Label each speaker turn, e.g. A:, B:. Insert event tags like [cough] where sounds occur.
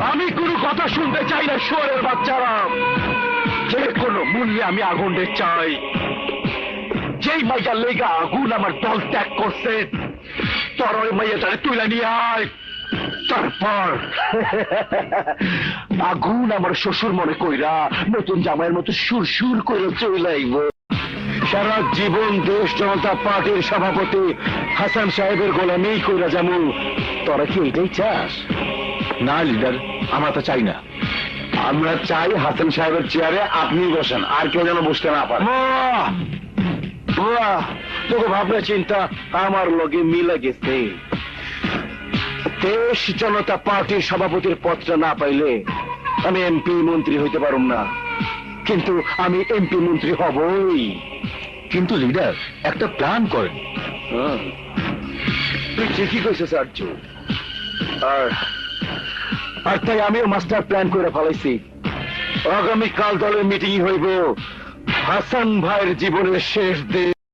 A: আমি কোনো কথা শুনতে চাই না, শুয়ারের বাচ্চারা। যে কোনো মূল্যে আমি আগুনের চাই। যেই মাইয়ার লেগা আগুন আমার দল ত্যাগ করছে, তোর ওই মাইয়াটারে তুলে নিয়ে আয়। তারপর [laughs] আগুন আমার শ্বশুর মনে কইরা নতুন জামাইয়ের মতো সুর সুর করে চইলাইব সারা জীবন দেশ জনতা পার্টির সভাপতি হাসান সাহেবের গোলামি কইরা যেমন তোরা কি এটাই চাস? না লিডার আমরা তো চাই না। আমরা চাই হাসান সাহেবের চেয়ারে আপনি বসেন আর কেউ যেন বসতে না পারে। তোকে ভাবনা চিন্তা আমার লগে মিলে গেছে। দেশ জনতা পার্টির সভাপতির পদটা না পাইলে আমি এমপি মন্ত্রী হইতে পারুম না। কিন্তু আমি এমপি মন্ত্রী হবই। কিন্তু লিডার একটা প্ল্যান করেন। তুই ঠিকই কইছিস আর্য আর আর তাই আমিও মাস্টার প্ল্যান করে ফেলাইছি। আগামীকাল দলের মিটিং হইব। হাসান ভাইয়ের জীবনের শেষ দিন।